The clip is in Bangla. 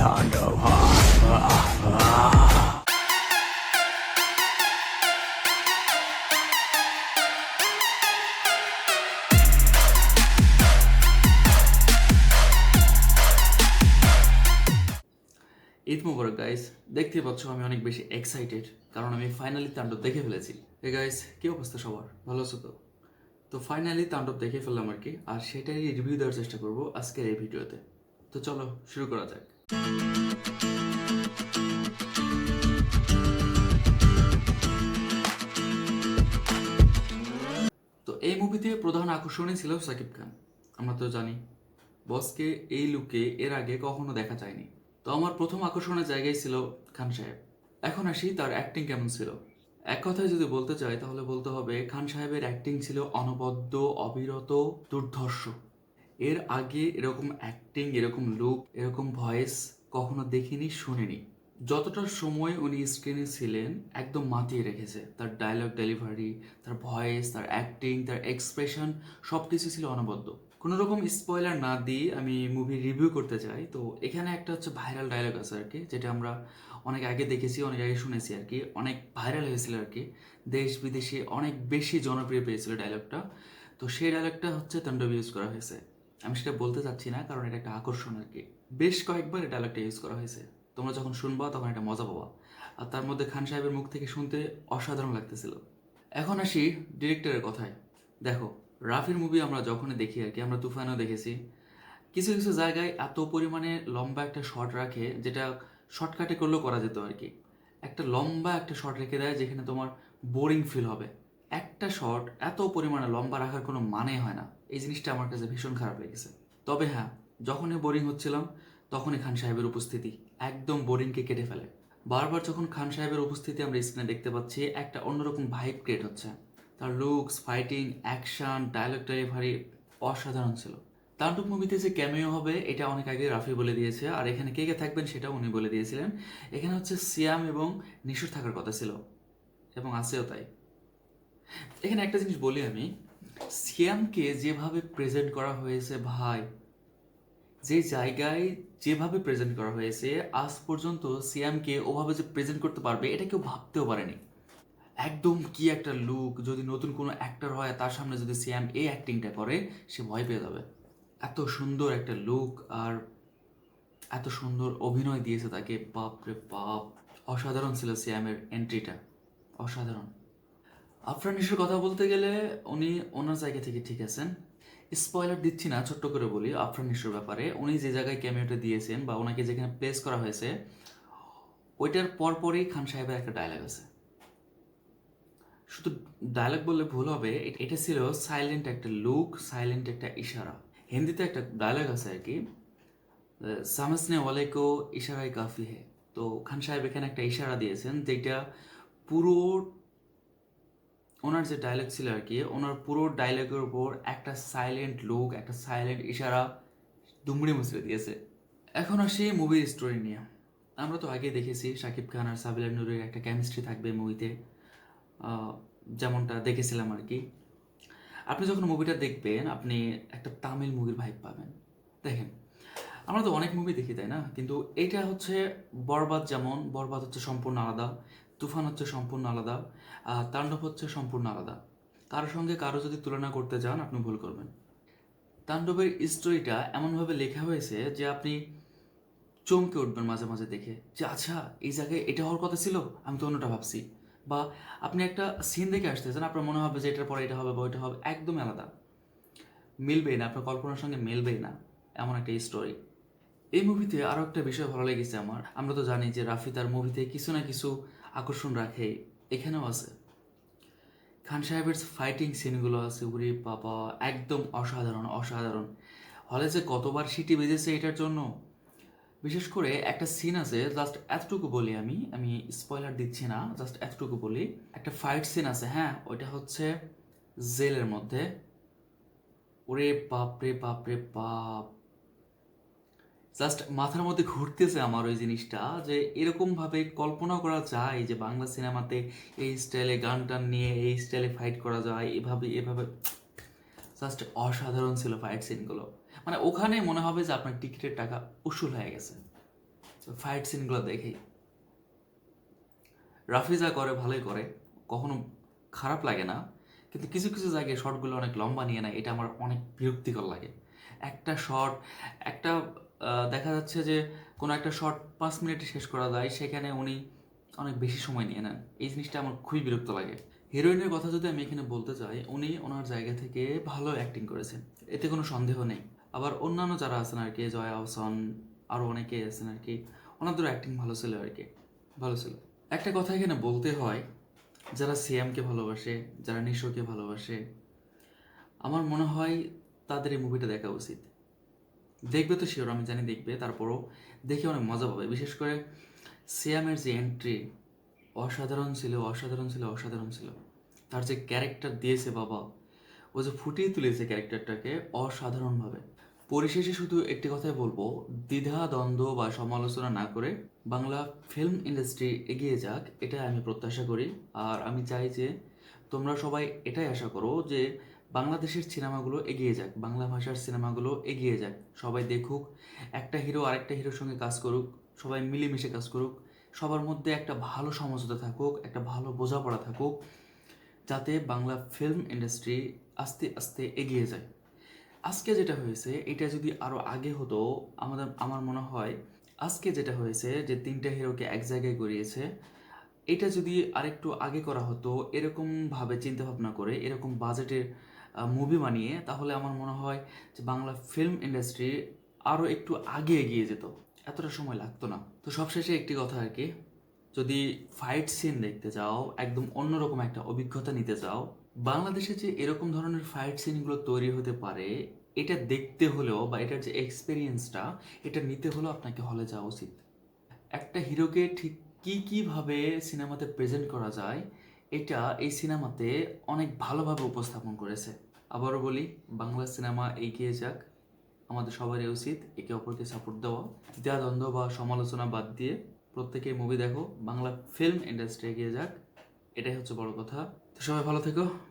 তাণ্ডব ঈদ মোবারক গাইস দেখতে পাচ্ছ আমি অনেক বেশি এক্সাইটেড কারণ আমি ফাইনালি তাণ্ডব দেখে ফেলেছি। এ গাইস কি অবস্থা সবার? ভালো আছো তো? তো ফাইনালি তাণ্ডব দেখে ফেললাম আর কি, আর সেটারই রিভিউ দেওয়ার চেষ্টা করব আজকের এই ভিডিওতে। তো চলো, শুরু করা যাক। তো এই মুভিতে প্রধান আকর্ষণই ছিল সাকিব খান। আমরা তো জানি, বসকে এই লুকে এর আগে কখনো দেখা যায়নি। তো আমার প্রথম আকর্ষণের জায়গায় ছিল খান সাহেব। এখন আসি তার অ্যাক্টিং কেমন ছিল। এক কথায় যদি বলতে চাই, তাহলে বলতে হবে, খান সাহেবের অ্যাক্টিং ছিল অনবদ্য, অবিরত, দুর্ধর্ষ। এর আগে এরকম অ্যাক্টিং এরকম লুক এরকম ভয়েস কখনো দেখিনি, শুনিনি। যতটা সময় উনি স্ক্রিনে ছিলেন, একদম মাতিয়ে রেখেছে। তার ডায়লগ ডেলিভারি তার ভয়েস তার অ্যাক্টিং তার এক্সপ্রেশন সব কিছু ছিল অনবদ্য। কোনো রকম স্পয়লার না দিয়ে আমি মুভি রিভিউ করতে চাই, তো এখানে একটা হচ্ছে ভাইরাল ডায়লগ আছে আর কি, যেটা আমরা অনেক আগে দেখেছি, অনেক আগে শুনেছি আর কি। অনেক ভাইরাল হয়েছিল আর কি। দেশ বিদেশে অনেক বেশি জনপ্রিয় পেয়েছিল ডায়লগটা তো সেই ডায়লগটা হচ্ছে তাণ্ডব ইউজ করা হয়েছে। আমি সেটা বলতে চাচ্ছি না, কারণ এটা একটা আকর্ষণ আর কি। বেশ কয়েকবার এই ডায়লগটা ইউজ করা হয়েছে। তোমরা যখন শুনবা তখন এটা মজা পাবা। আর তার মধ্যে খান সাহেবের মুখ থেকে শুনতে অসাধারণ লাগতেছিল। এখন আসি ডিরেক্টরের কথায়। দেখো, রাফির মুভি আমরা যখনই দেখি আর কি, আমরা তুফানও দেখেছি। কিছু কিছু জায়গায় এত পরিমাণে লম্বা একটা শট রাখে, যেটা শর্টকাটে করলেও করা যেত আর কি। একটা লম্বা একটা শট রেখে দেয়, যেখানে তোমার বোরিং ফিল হবে। একটা শট এত পরিমাণে লম্বা রাখার কোনো মানে হয় না। এই জিনিসটা আমার কাছে ভীষণ খারাপ লেগেছে। তবে হ্যাঁ যখনই বোরিং হচ্ছিলাম, তখনই খান সাহেবের উপস্থিতি একদম বোরিংকে কেটে ফেলে। বারবার যখন খান সাহেবের উপস্থিতি আমরা স্ক্রিনে দেখতে পাচ্ছি, একটা অন্যরকম ভাইব ক্রিয়েট হচ্ছে। তার looks fighting action dialogue delivery অসাধারণ ছিল। তাণ্ডব মুভিতে যে ক্যামিও হবে, এটা অনেক আগে রাফি বলে দিয়েছে। আর এখানে কে কে থাকবেন সেটাও উনি বলে দিয়েছিলেন। এখানে হচ্ছে সিয়াম এবং নিশুর থাকার কথা ছিল। এবং আছেও তাই। এখানে একটা জিনিস বলি আমি, সিয়ামকে যেভাবে প্রেজেন্ট করা হয়েছে ভাই, যে জায়গায় যেভাবে প্রেজেন্ট করা হয়েছে, আজ পর্যন্ত সিয়ামকে ওভাবে যে প্রেজেন্ট করতে পারবে, এটা কেউ ভাবতেও পারেনি। একদম কি একটা লুক যদি নতুন কোনো অ্যাক্টর হয়, তার সামনে যদি সিয়াম এই অ্যাক্টিংটা করে, সে ভয় পেয়ে যাবে। এত সুন্দর একটা লুক আর এত সুন্দর অভিনয় দিয়েছে তাকে বাপ রে বাপ, অসাধারণ ছিল সিয়ামের এন্ট্রিটা অসাধারণ। আফরান নিশোর কথা বলতে গেলে উনি ওনার জায়গা থেকে ঠিক আছেন। স্পয়লার দিচ্ছি না, ছোট্ট করে বলি আফরান নিশোর ব্যাপারে। উনি যে জায়গায় ক্যামিওটা দিয়েছেন বা ওনাকে যেখানে প্লেস করা হয়েছে, ওইটার পরপরই খান সাহেবের একটা ডায়লগ আছে। শুধু ডায়লগ বললে ভুল হবে, এটা ছিল সাইলেন্ট একটা লুক সাইলেন্ট একটা ইশারা। হিন্দিতে একটা ডায়লগ আছে আর কি সামসনে ওয়ালে কো ইশারাই কাফি হে। তো খান সাহেব এখানে একটা ইশারা দিয়েছেন যেটা পুরো ওনার যে ডায়লগ ছিল আর কি, ওনার পুরো ডায়লগের উপর একটা সাইলেন্ট লুক একটা সাইলেন্ট ইশারা দুমড়ে মুচড়ে দিয়েছে। এখন আসি মুভির স্টোরি নিয়ে। আমরা তো আগে দেখেছি শাকিব খান আর সাবিলা নুরের একটা কেমিস্ট্রি থাকবে মুভিতে যেমনটা দেখেছিলাম আর কি। আপনি যখন মুভিটা দেখবেন, আপনি একটা তামিল মুভির ভাইব পাবেন। দেখেন, আমরা তো অনেক মুভি দেখি, তাই না? কিন্তু এটা হচ্ছে বরবাদ যেমন, বরবাদ হচ্ছে সম্পূর্ণ আলাদা। তুফান হচ্ছে সম্পূর্ণ আলাদা, আর তাণ্ডব হচ্ছে সম্পূর্ণ আলাদা। কারোর সঙ্গে কারও যদি তুলনা করতে যান, আপনি ভুল করবেন। তাণ্ডবের স্টোরিটা এমনভাবে লেখা হয়েছে যে আপনি চমকে উঠবেন মাঝে মাঝে দেখে যে আচ্ছা এই জায়গায় এটা হওয়ার কথা ছিল, আমি তো অন্যটা ভাবছি। বা আপনি একটা সিন দেখে আসতেছেন, আপনার মনে হবে যে, এটার পরে এটা হবে বা ওইটা হবে। একদম আলাদা। মিলবেই না, আপনার কল্পনার সঙ্গে মিলবেই না, এমন একটা স্টোরি এই মুভিতে আরও একটা বিষয় ভালো লেগেছে আমার। আমরা তো জানি যে, রাফি তার মুভিতে কিছু না কিছু আকর্ষণ রাখে, এখানেও আছে। খান সাহেবের ফাইটিং সিনগুলো আছে, উরি বাবা, একদম অসাধারণ অসাধারণ। হলে যে কতবার সিটি বেজেছে এটার জন্য? বিশেষ করে একটা সিন আছে জাস্ট এতটুকু বলি আমি আমি স্পয়লার দিচ্ছি না জাস্ট এতটুকু বলি। একটা ফাইট সিন আছে হ্যাঁ ওইটা হচ্ছে জেলের মধ্যে। ওরে বাপ রে বাপ রে বাপ। জাস্ট মাথার মধ্যে ঘুরতেছে আমার ওই জিনিসটা যে এরকম ভাবে কল্পনা করা যায় যে বাংলা সিনেমাতে এই স্টাইলে গান টান নিয়ে, এই স্টাইলে ফাইট করা যায়, এভাবে এভাবে। জাস্ট অসাধারণ ছিল ফাইট সিনগুলো মানে ওখানে মনে হবে যে আপনার টিকিটের টাকা উসুল হয়ে গেছে। ফাইট সিনগুলো দেখেই রাফিজা করে, ভালোই করে। কখনো খারাপ লাগে না। কিন্তু কিছু কিছু জায়গায় শর্টগুলো অনেক লম্বা নিয়ে নেয়। এটা আমার অনেক বিরক্তিকর লাগে। একটা শর্ট একটা দেখা যাচ্ছে যে কোনো একটা শর্ট পাঁচ মিনিটে শেষ করা যায়, সেখানে উনি অনেক বেশি সময় নিয়ে নেন। এই জিনিসটা আমার খুবই বিরক্ত লাগে। হিরোইনের কথা যদি আমি এখানে বলতে চাই, উনি ওনার জায়গা থেকে ভালো অ্যাক্টিং করেছেন, এতে কোনো সন্দেহ নেই। আবার অন্যান্য যারা আছেন আর কি, জয়া আহসান আরও অনেকে আছেন আর কি, ওনাদেরও অ্যাক্টিং ভালো ছিল আর কি, ভালো ছিল। একটা কথা এখানে বলতে হয়, যারা সিএমকে ভালোবাসে, যারা নিশোকে ভালোবাসে, আমার মনে হয় তাদের এই মুভিটা দেখা উচিত। দেখবে তো শিওর, আমি জানি দেখবে, তারপরও দেখে অনেক মজা পাবে। বিশেষ করে সিয়ামের যে এন্ট্রি অসাধারণ ছিল অসাধারণ ছিল অসাধারণ ছিল। তার যে ক্যারেক্টার দিয়েছে বাবা, ও যে ফুটিয়ে তুলেছে ক্যারেক্টারটাকে অসাধারণভাবে। পরিশেষে শুধু একটি কথাই বলব, দ্বিধা, দ্বন্দ্ব বা সমালোচনা না করে বাংলা ফিল্ম ইন্ডাস্ট্রি এগিয়ে যাক, এটাই আমি প্রত্যাশা করি। আর আমি চাই যে তোমরা সবাই এটাই আশা করো যে বাংলাদেশের সিনেমাগুলো এগিয়ে যাক, বাংলা ভাষার সিনেমাগুলো এগিয়ে যাক। সবাই দেখুক, একটা হিরো আরেকটা হিরোর সঙ্গে কাজ করুক, সবাই মিলেমিশে কাজ করুক, সবার মধ্যে একটা ভালো সমঝোতা থাকুক, একটা ভালো বোঝাপড়া থাকুক, যাতে বাংলা ফিল্ম ইন্ডাস্ট্রি আস্তে আস্তে এগিয়ে যায়। আজকে যেটা হয়েছে, এটা যদি আরও আগে হতো, আমাদের, আমার মনে হয় আজকে যেটা হয়েছে, যে তিনটা হিরোকে এক জায়গায় গড়িয়েছে, এটা যদি আরেকটু আগে করা হতো, এরকমভাবে চিন্তাভাবনা করে, এরকম বাজেটের মুভি বানিয়ে, তাহলে আমার মনে হয় যে বাংলা ফিল্ম ইন্ডাস্ট্রি আরও একটু আগে এগিয়ে যেত। এতটা সময় লাগতো না। তো সবশেষে একটি কথা আর কি, যদি ফাইট সিন দেখতে চাও, একদম অন্যরকম একটা অভিজ্ঞতা নিতে চাও, বাংলাদেশে যে এরকম ধরনের ফাইট সিনগুলো তৈরি হতে পারে, এটা দেখতে হলেও বা এটার যে এক্সপিরিয়েন্সটা এটা নিতে হলেও আপনাকে হলে যাওয়া উচিত। একটা হিরোকে ঠিক কী কীভাবে সিনেমাতে প্রেজেন্ট করা যায় এটা এই সিনেমাতে অনেক ভালোভাবে উপস্থাপন করেছে। আবারও বলি, বাংলা সিনেমা এগিয়ে যাক। আমাদের সবারই উচিত একে অপরকে সাপোর্ট দেওয়া। দ্বন্দ্ব বা সমালোচনা বাদ দিয়ে প্রত্যেকেই মুভি দেখো। বাংলা ফিল্ম ইন্ডাস্ট্রি এগিয়ে যাক। এটাই হচ্ছে বড় কথা। তো সবাই ভালো থেকো।